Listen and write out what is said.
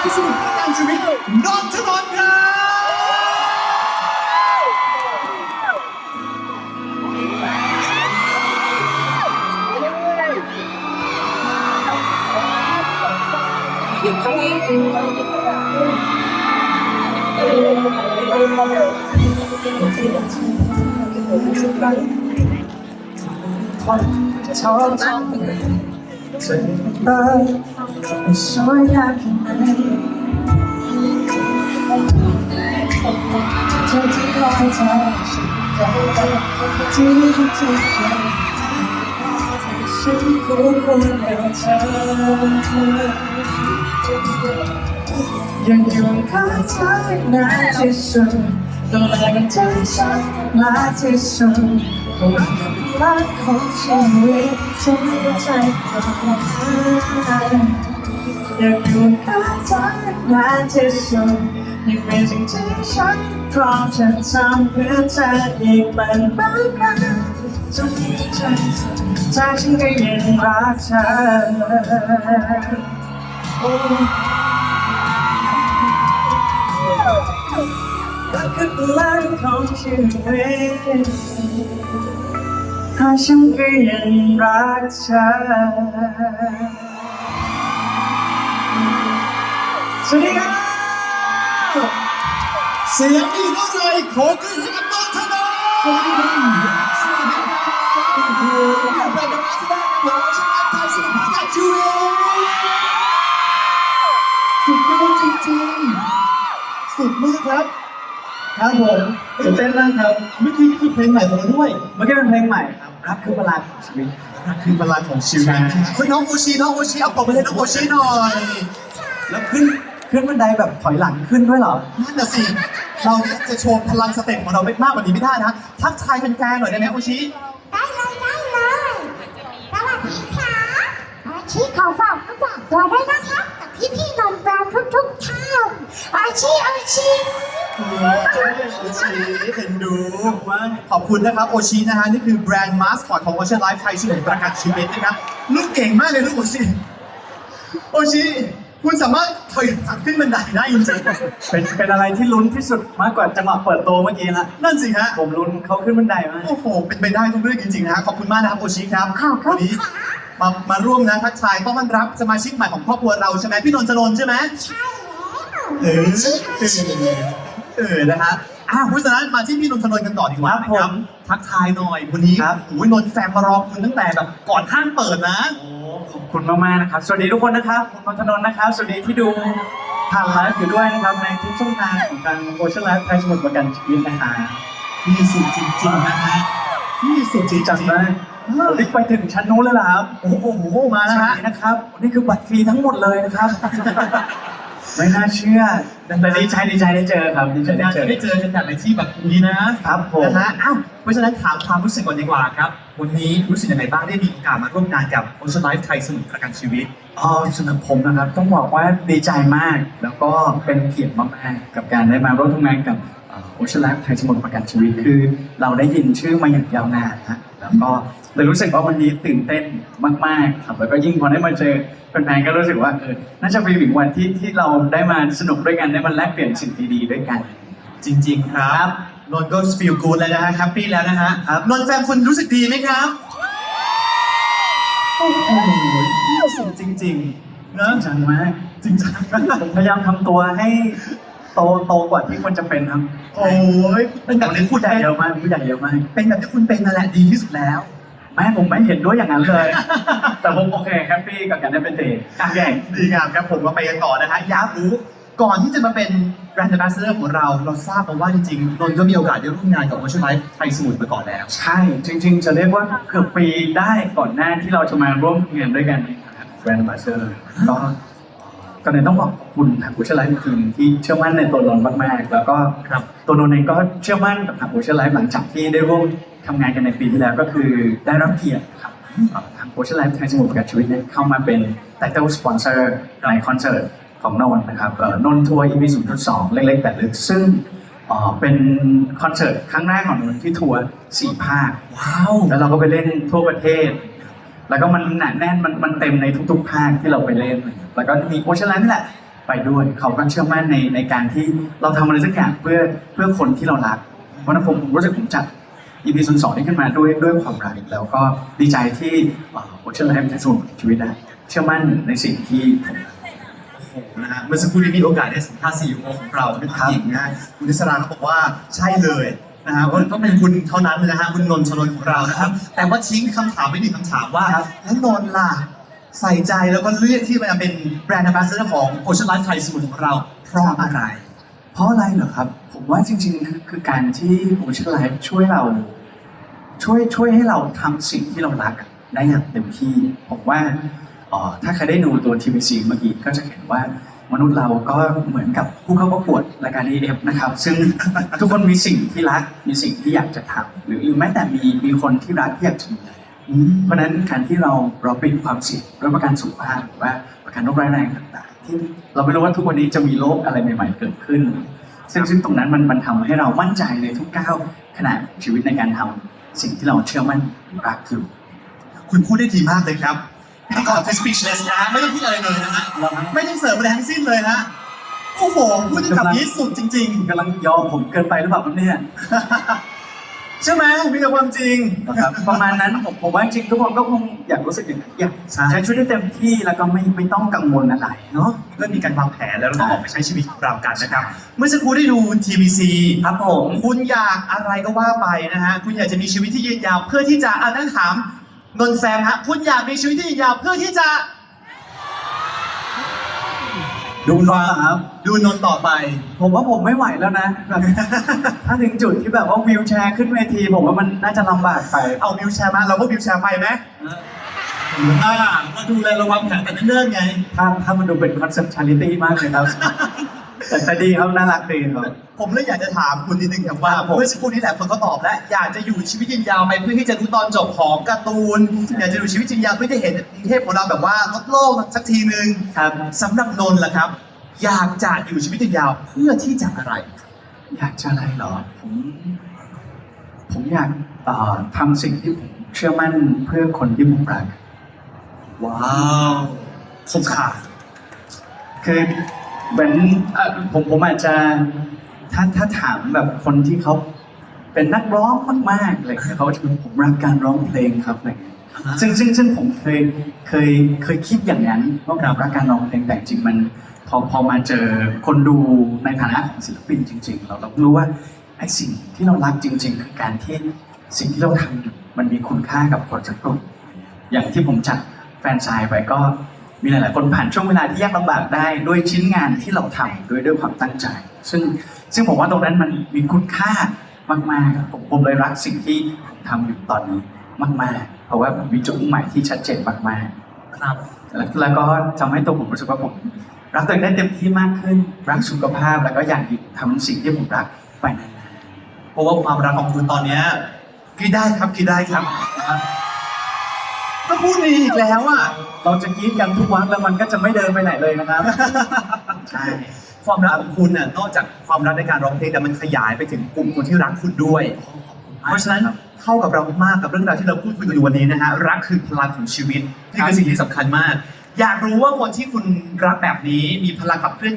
ายสนุกประกันชีวิตนนทนนท์ครับชอบเธอเออสวยงามแค่ไหนเธอที่คอยเธอที่ที่เธอฉันคู่ควรกับเธอยังอยู่ข้างเธอนานที่สุดดูแลกันใจฉันมากที่สุดความรักของชีวิตฉันก็ใจของเธอ อยากอยู่ข้างเธอนานที่สุดยังเป็นสิ่งที่ฉันพร้อมจะทำเพื่อเธออีกเป็นบางครั้งจนที่ใจใจฉันก็ยังรักเธอรักคือพลังของชีวิตถ้าฉันก็ยังรักเธอ สวัสดีครับ เสียงดีเท่าไรขอกรี๊ดให้กับนนทนนท์สวัสดีครับสวัสดีครับโอ้โหแบรนด์มาสด้าครับผมชนะไทยสนุกประกันชีวิตสุดยอดจริงๆ สุดมากครับ ครับผมตื่นเต้นมากครับเมื่อกี้นี่คือเพลงใหม่ของเราด้วย เมื่อกี้เป็นเพลงใหม่ครับรักคือพลังของชีวิตคือพลังของชีวิตคุณน้องโอชิน้องโอชิเอาปรบมือให้น้องโอชิหน่อย แล้วขึ้น ขึ้นบันไดแบบถอยหลังขึ้นด้วยเหรอ นั่นน่ะสิ เราจะโชว์พลังสเต็ปของเราไม่มากกว่านี้ไม่ได้นะทักทายแฟนๆหน่อยได้ไหมโอชิได้เลยได้เลยสวัสดีครับอาชีขอฝากฝากตัวด้วยนะครับกับพี่พี่ๆนนท์แบรนด์ทุกทุกๆท่านอาชีอาชีโอชิเอ็นดู ขอบคุณนะครับโอชินะฮะนี่คือแบรนด์มาสคอตของ Ocean Life ไทยสมุนประกันชีวิตนะครับลูกเก่งมากเลยลูกโอชิโอชิ คุณสามารถถอยหลังขึ้นบันไดได้จริงเป็นเป็นอะไรที่ลุ้นที่สุดมากกว่าจังหวะเปิดตัวเมื่อกี้ละๆนั่นสิฮะ ผมลุ้นเขาขึ้นบันไดมาก โอ้โห เป็นไปได้ทุกเรื่องจริงๆนะฮะขอบคุณมากนะครับโอชิครับขอบคุวัณนี้ค่ะมามาร่วมนะทักทายต้อนรับสมาชิกใหม่ของครอบครัวเราใช่ไหมพี่นนทนนท์ใช่ไหมใช่แล้ว เออเออเออนะฮะ อะเพราะฉะนั้นมาที่พี่นนทนนท์กันต่อดีกว่าครับนะผมทักทายหน่อยวันนี้ครับ โอ้ยนนท์แฟนมารอคุณตั้งแต่แบบก่อนห้างเปิดนะโอ้ขอบคุณมากๆนะครับ สวัสดีทุกคนนะครับผมนนทนนท์นะครับ สวัสดีที่ดูผ่านไลฟ์อยู่ด้วยนะครับ ในทุกช่องทางของทางโอเชียนไลฟ์ไทยสมุทรประกันชีวิตนะครับที่สุดจริงๆนะฮะที่สุดจริงๆจัดมากวันนี้ไปถึงชั้นนู้นเลยเหรอครับโอ้โหมาแล้วสวัฮะสดีนะครับนี่คือบัตรฟรีทั้งหมดเลยนะครับ ไม่น่าเชื่อ แต่ดีใจดีใจได้เจอครับดีใจได้นานเจจะอได้เจอกันแบบในที่แบบนี้นะครับผมนะฮะอ้าวเพราะฉะนั้นถามความรู้สึกก่อนดีกว่าครับ วันนี้รู้สึกยังไงบ้างได้มีโอกาสมาร่วมงานกับ Ocean Life ไทยสมุทรประกันชีวิตอ๋อสำหรับผมนะครับ ต้องบอกว่าดีใจมาก แล้วก็เป็นเกียรติมากๆกับการได้มาร่วมทำงานกับโอเชียนไลฟ์ไทยสมุทรประกันชีวิตคือ เราได้ยินชื่อมาอย่างยาวนานนะ แล้วก็เลยรู้สึกว่าวันนี้ตื่นเต้นมาก ๆ ครับ แล้วก็ยิ่งพอได้มาเจอแฟนๆก็รู้สึกว่าเออน่าจะเป็นอีกวันที่ที่เราได้มาสนุกด้วยกันได้มาแลกเปลี่ยนสิ่งดีๆด้วยกัน จริง ๆ ครับนนท์ก็ feel good แล้วนะฮะ happy แล้วนะฮะนนท์แฟนคุณรู้สึกดีไหมครับโอ้โหที่สุดจริงๆจนะริงจังมากจริงจังผมพยายามทำตัวให้ โตโตกว่าที่ควรจะเป็นครับโอ้ยเป็นแบบที่คุณผู้ใหญ่เป็นเยอะมากผู้ใหญ่เยอะมากเป็นแบบที่คุณเป็นนั่นแหละดีที่สุดแล้วไม่ผมไม่เห็นด้วยอย่างนั้นเลย แต่ผมโอเคแฮปปี้กับการได้เป็นเด็กการแข่งดีงามครับผมมาไปกันต่อนะฮะอยากรู้ก่อนที่จะมาเป็นแบรนด์ ambassador ของเรา เราทราบมาว่าจริงๆนนท์ก็มีโอกาสได้ร่วมงานกับ Ocean Life ไทยสมุทรมาก่อนแล้ว ใช่จริง ๆ จะเรียกว่าเกือบปีได้ก่อนหน้าที่เราจะมาร่วมงานด้วยกันในฐานะแบรนด์มาสเตอร์ก็ ก็เลยต้องบอกขอบคุณทางกูเชอร์ไลฟ์ทีมที่เชื่อมั่นในตัวนนท์มากๆ แล้วก็ครับตัวนนท์เองก็เชื่อมั่นกับทางกูเชอร์ไลฟ์หลังจากที่ได้ร่วมทำงานกันในปีที่แล้วก็คือได้รับเกียรติครับเอ่อทางกูเชอร์ไลฟ์ไทยสมุทรประกันชีวิตเนี่ยเข้ามาเป็นไตเติลสปอนเซอร์ในคอนเสิร์ตของนนท์นะครับเอ่อนนท์ทัวร์ EP 0.2เล็กๆ แต่ลึกซึ่งเอ่อเป็นคอนเสิร์ตครั้งแรกของนนท์ที่ทัวร์สี่ภาคว้าวแล้วเราก็ไปเล่นทั่วประเทศ แล้วก็มันหนาแน่นมันมันเต็มในทุกๆภาคที่เราไปเล่นแล้วก็มีโอเชียนแลนด์นี่แหละไปไปด้วยเขาก็เชื่อมั่นในในการที่เราทำอะไรสักอย่างเพื่อเพื่อคนที่เรารัก เพราะฉะนั้นผมผมรู้สึกผมจัด EP ศูนย์สองนี้ขึ้นมาด้วยด้วยความรักแล้วก็ดีใจที่โอเชียนไลฟ์จะส่วนชีวิตได้เชื่อมั่นในสิ่งที่ผมรักโอ้โหนะฮะเมื่อสักครู่นี้มีโอกาสได้สัมภาษณ์ซีอีโอของเราเป็นผู้หญิงนะฮะคุณนิสราเขาบอกว่าใช่เลย นะฮะว่าต้องเป็นคุณเท่านั้นนะฮะคุณนนท์ชนนของเรานะครับ แต่ว่าทิ้งคำถามไปหนึ่งคำถามว่าครับแล้วนนท์ล่ะใส่ใจแล้วก็เลือกที่มาเป็นแบรนด์ a m b a s s a d o r ของ Ocean Life Thai สมุนของเราเพราะอะไร เพราะอะไรเหรอครับ ผมว่าจริงๆคือคือการที่โอเชียนไลฟ์ช่วยเรา ช่วยช่วยให้เราทำสิ่งที่เรารักอะได้อย่างเต็มที่ ผมว่าเอ่อถ้าใครได้ดูตัว TVC เมื่อกี้ก็จะเห็นว่า มนุษย์เราก็เหมือนกับผู้เข้าประกวดรายการ AF นะครับ ซึ่งทุกคนมีสิ่งที่รัก มีสิ่งที่อยากจะทำหรือแม้แต่มีมีคนที่รักที่อยากจะดูแลเพราะฉะนั้นการที่เราเราเป็นความเสี่ยงด้วยประกันสุขภาพหรือว่าประกันโรคร้ายแรงต่างๆ ที่เราไม่รู้ว่าทุกวันนี้จะมีโรคอะไรใหม่ ๆ เกิดขึ้น ซึ่งซึ่งตรงนั้นมันมันทำให้เรามั่นใจในทุกก้าวขณะชีวิตในการทำสิ่งที่เราเชื่อมั่นรักอยู่คุณพูดได้ดีมากเลยครับ พิธีกรคือ speechless นะฮะไม่ต้องพูดอะไรเลยนะฮะไม่ต้องเสริมอะไรทั้งสิ้นเลยฮะโอ้โหพูดได้แบบนี้สุดจริงกำลังยอมผมเกินไปหรือเปล่าครับเนี่ยๆใช่ไหมมีแต่ความจริงครับประมาณนั้นผมผมว่าจริงๆทุกคนก็คงอยากรู้สึกอย่างนั้นอยากใช่ใช้ชีวิตได้เต็มที่แล้วก็ไม่ไม่ต้องกังวลอะไรเนาะก็มีการวางแผนแล้วเราก็ออกไปใช้ชีวิตของเรากันนะครับ เมื่อสักครู่ได้ดู TVC ครับผมคุณอยากอะไรก็ว่าไปนะฮะคุณอยากจะมีชีวิตที่ยืนยาว เพื่อที่จะอ่านั่นถาม นนท์แซมฮะคุณอยากมีชีวิตที่ยืนยาวเพื่อที่จะ ดูนอนครับ ดูนนท์ต่อไป ผมว่าผมไม่ไหวแล้วนะแบบถ้าถึงจุดที่แบบว่าวิวแชร์ขึ้นเวทีผมว่ามันน่าจะลำบากไปเอาวิวแชร์มาเราก็วิวแชร์ไปไหมอ่าเราดูแลระวังแผนแต่เนิ่นๆไง ถ้าถ้ามันดูเป็นคอนเซ็ปต์ชาริตี้มากเลยครับ แต่แต่ดีครับน่ารักดีครับ ผมเลยอยากจะถามคุณนิดนึงครับว่าครับผม เมื่อสักครู่นี้แหละคนก็ตอบแล้วอยากจะอยู่ชีวิตยืนยาวไปเพื่อที่จะรู้ตอนจบของการ์ตูน อยากจะอยู่ชีวิตยืนยาวเพื่อที่จะเห็นกรุงเทพของเราแบบว่าลดโลกสักทีนึงครับ สำหรับนนท์ล่ะครับ อยากจะอยู่ชีวิตยืนยาวเพื่อที่จะอะไร อยากจะอะไรเหรอ ผมผมอยากเอ่อทำสิ่งที่ผมเชื่อมั่นเพื่อคนที่ผมรัก ว้าวคมขาดคือ เหมือนเอ่อผมผมอาจจะถ้าถ้าถามแบบคนที่เขาเป็นนักร้องมากๆอะไรเลยเขาจะผมรักการร้องเพลงครับอะไรเงี้ยซึ่งซึ่งซึ่งผมเคยเคยเคยคิดอย่างนั้นว่าผมรักการร้องเพลงแต่จริงๆมัน พอพอมาเจอคนดูในฐานะของศิลปินจริง ๆ เราเรารู้ว่าไอ้สิ่งที่เรารักจริง ๆ คือการที่สิ่งที่เราทำอยู่มันมีคุณค่ากับคนสักกลุ่มอย่างที่ผมจัดแฟนชายไปก็ มีหลาย ๆ คนผ่านช่วงเวลาที่ยากลำบากได้ด้วยชิ้นงานที่เราทำด้วยด้วยความตั้งใจ ซึ่งซึ่งผมว่าตรงนั้นมันมีคุณค่ามากๆครับผมผมเลยรักสิ่งที่ผมทำอยู่ตอนนี้มาก ๆ เพราะว่าผมมีจุดมุ่งหมายที่ชัดเจนมากครับๆแล้วแล้วก็ทำให้ตัวผมรู้สึกว่าผมรักตัวเองได้เต็มที่มากขึ้น รักสุขภาพแล้วก็อยากอยู่ทำสิ่งที่ผมรักไปนานเพราะว่าความรักของคุณตอนเนี้ยกินได้ครับกินได้ครับ ก็พูดดีอีกแล้วอะๆเราจะกรีดกันทุกวันแล้วมันก็จะไม่เดินไปไหนเลยนะครับ ใช่ ความรักของคุณน่ะนอกจากความรักในการร้องเพลงแต่มันขยายไปถึงกลุ่มคนที่รักคุณด้วย เพราะฉะนั้นเข้ากับเรามากกับเรื่องราวที่เราพูดคุยกันอยู่วันนี้นะฮะรักคือพลังของชีวิตนี่คือสิ่งที่สำคัญมาก อยากรู้ว่าคนที่คุณรักแบบนี้มีพลังขับเคลื่อน